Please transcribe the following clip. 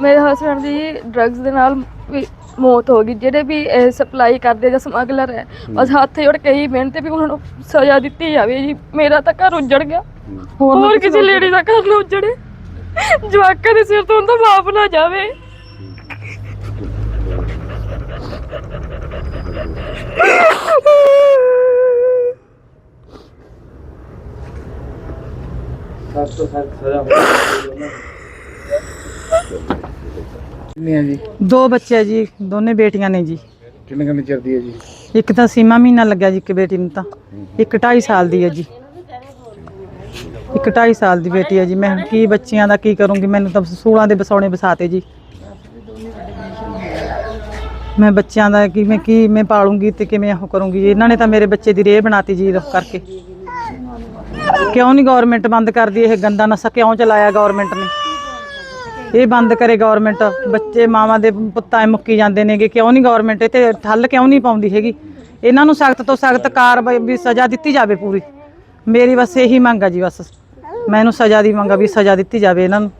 ਮੇਰੇ ਹਸਬੰਡ ਦੀ ਡਰੱਗਸ ਦੇ ਨਾਲ ਵੀ ਮੌਤ ਹੋ ਗਈ ਜਿਹੜੇ ਵੀ ਸਪਲਾਈ ਕਰਦੇ ਜਾਂ ਸਮਗਲਰ ਹੈ ਬਸ ਹੱਥ ਜੋੜ ਕੇ ਹੀ ਮਿਹਨਤ ਵੀ ਉਹਨਾਂ ਨੂੰ ਸਜ਼ਾ ਦਿੱਤੀ ਜਾਵੇ ਜੀ। ਮੇਰਾ ਤਾਂ ਘਰ ਉੱਜੜ ਗਿਆ। ਹੋਰ ਕਿਸੇ ਲੇਡੀ ਦਾ ਘਰ ਨਾ ਉੱਜੜੇ। ਜਵਾਕਾਂ ਦੇ ਸਿਰ ਤੋਂ ਤਾਂ ਮਾਫ ਨਾ ਜਾਵੇ। ਕਿੰਨੇ ਆ ਜੀ? ਦੋ ਬੱਚੇ ਆ ਜੀ ਦੋਨੇ ਬੇਟੀਆਂ ਨੇ ਜੀ। ਕਿੰਨੇ ਕਿੰਨੇ ਚਿਰ ਦੀ ਹੈ ਜੀ? ਇੱਕ ਤਾਂ ਸੀਮਾ ਮਹੀਨਾ ਲੱਗਿਆ ਜੀ ਇੱਕ ਬੇਟੀ ਨੂੰ ਤਾਂ। ਇੱਕ 2.5 ਸਾਲ ਦੀ ਹੈ ਜੀ। ਇੱਕ 2.5 ਸਾਲ ਦੀ ਬੇਟੀ ਹੈ ਜੀ। ਮੈਂ ਹੁਣ ਕੀ ਬੱਚਿਆਂ ਦਾ ਕੀ ਕਰੂੰਗੀ? ਮੈਨੂੰ ਤਾਂ ਸੂਲਾਂ ਦੇ ਬਸੌਣੇ ਬਸਾਤੇ ਜੀ। ਮੈਂ ਬੱਚਿਆਂ ਦਾ ਕਿਵੇਂ ਕੀ ਮੈਂ ਪਾਲੂੰਗੀ ਤੇ ਕਿਵੇਂ ਉਹ ਕਰੂੰਗੀ? ਇਹਨਾਂ ਨੇ ਤਾਂ ਮੇਰੇ ਬੱਚੇ ਦੀ ਰੇਹ ਬਣਾਤੀ ਜੀ ਉਹ ਕਰਕੇ। ਕਿਉਂ ਨਹੀਂ ਗਵਰਨਮੈਂਟ ਬੰਦ ਕਰਦੀ ਇਹ ਗੰਦਾ ਨਸ਼ਾ? ਕਿਉਂ ਚਲਾਇਆ ਗਵਰਨਮੈਂਟ ਨੇ? ਇਹ ਬੰਦ ਕਰੇ ਗਵਰਨਮੈਂਟ ਬੱਚੇ ਮਾਵਾਂ ਦੇ ਪੁੱਤਾਂ ਮੁੱਕੀ ਜਾਂਦੇ ਨੇਗੇ, ਕਿਉਂ ਨਹੀਂ ਗਵਰਨਮੈਂਟ ਇੱਥੇ ਠੱਲ ਕਿਉਂ ਨਹੀਂ ਪਾਉਂਦੀ ਹੈਗੀ? ਇਹਨਾਂ ਨੂੰ ਸਖਤ ਤੋਂ ਸਖਤ ਕਾਰਵਾਈ ਵੀ ਸਜ਼ਾ ਦਿੱਤੀ ਜਾਵੇ ਪੂਰੀ। ਮੇਰੀ ਬਸ ਇਹੀ ਮੰਗ ਆ ਜੀ ਬਸ। ਮੈਨੂੰ ਸਜ਼ਾ ਦੀ ਮੰਗ ਆ ਵੀ ਸਜ਼ਾ ਦਿੱਤੀ ਜਾਵੇ ਇਹਨਾਂ ਨੂੰ।